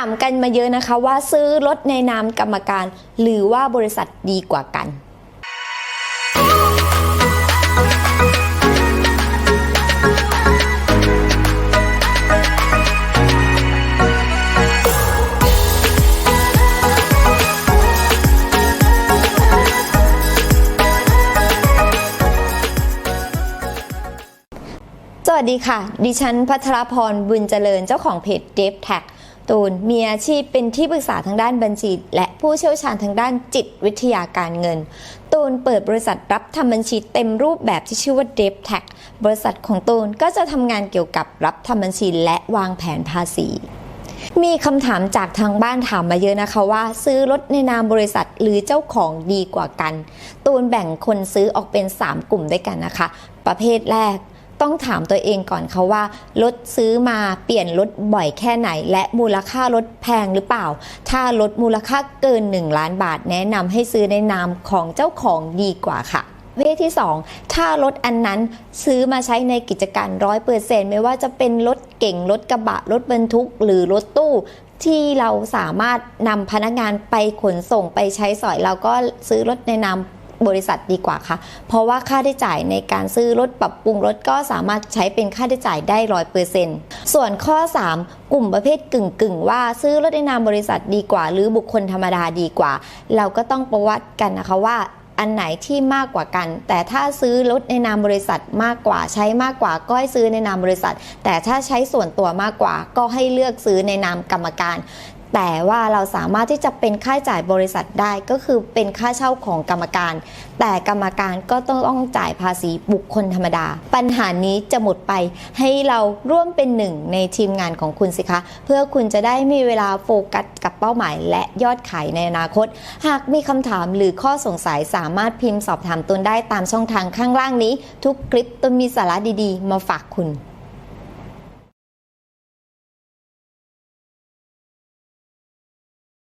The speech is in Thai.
ามกันมาเยอะนะคะว่าซื้อรถในนามกรรมการ หรือว่าบริษัทดีกว่ากันสวัสดีค่ะ ดิฉันพัทรพรบุญเจริญเจ้าของเพจ d e v t a g ตูนมีอาชีพเป็นที่ปรึกษาทางด้านบัญชี และผู้เชี่ยวชาญทางด้านจิตวิทยาการเงิน ตูนเปิดบริษัทรับทำบัญชีเต็มรูปแบบที่ชื่อว่า d e v t a g บริษัทของตูนก็จะทำงานเกี่ยวกับรับทำบัญชีและวางแผนภาษี มีคำถามจากทางบ้านถามมาเยอะนะคะว่า ซื้อรถในนามบริษัทหรือเจ้าของดีกว่ากัน ตูนแบ่งคนซื้อออกเป็น 3 กลุ่มด้วยกันนะคะ ประเภทแรก ต้องถามตัวเองก่อนค่ะว่ารถซื้อมาเปลี่ยนรถบ่อยแค่ไหน และมูลค่ารถแพงหรือเปล่า ถ้ารถมูลค่าเกิน 1 ล้านบาท แนะนำให้ซื้อในนามของเจ้าของดีกว่าค่ะเภทที่ 2 ถ้ารถอันนั้นซื้อมาใช้ในกิจการร้อยเปอร์เซ็นต์ไม่ว่าจะเป็นรถเก่งรถกระบะรถบรรทุก หรือรถตู้ที่เราสามารถนำพนักงานไปขนส่งไปใช้สอยเราก็ซื้อรถในนาม บริษัทดีกว่าค่ะ เพราะว่าค่าใช้จ่ายในการซื้อรถปรับปรุงรถก็สามารถใช้เป็นค่าใช้จ่ายได้ร้อยเปอร์เซ็นต์ส่วนข้อ 3 กลุ่มประเภทกึ่งกึ่งๆว่าซื้อรถในนามบริษัทดีกว่า หรือบุคคลธรรมดาดีกว่า เราก็ต้องประวัติกันนะคะว่าอันไหนที่มากกว่ากัน แต่ถ้าซื้อรถในนามบริษัทมากกว่า ใช้มากกว่าก็ให้ซื้อในนามบริษัท แต่ถ้าใช้ส่วนตัวมากกว่า ก็ให้เลือกซื้อในนามกรรมการ แต่ว่าเราสามารถที่จะเป็นค่าจ่ายบริษัทได้ก็คือเป็นค่าเช่าของกรรมการ แต่กรรมการก็ต้องต้องจ่ายภาษีบุคคลธรรมดา ปัญหานี้จะหมดไปให้เราร่วมเป็นหนึ่งในทีมงานของคุณสิคะ เพื่อคุณจะได้มีเวลาโฟกัสกับเป้าหมาย และยอดขายในอนาคต หากมีคำถามหรือข้อสงสัยสามารถพิมพ์สอบถามตนได้ตามช่องทางข้างล่างนี้ ทุกคลิปตนมีสาระดีๆ มาฝากคุณ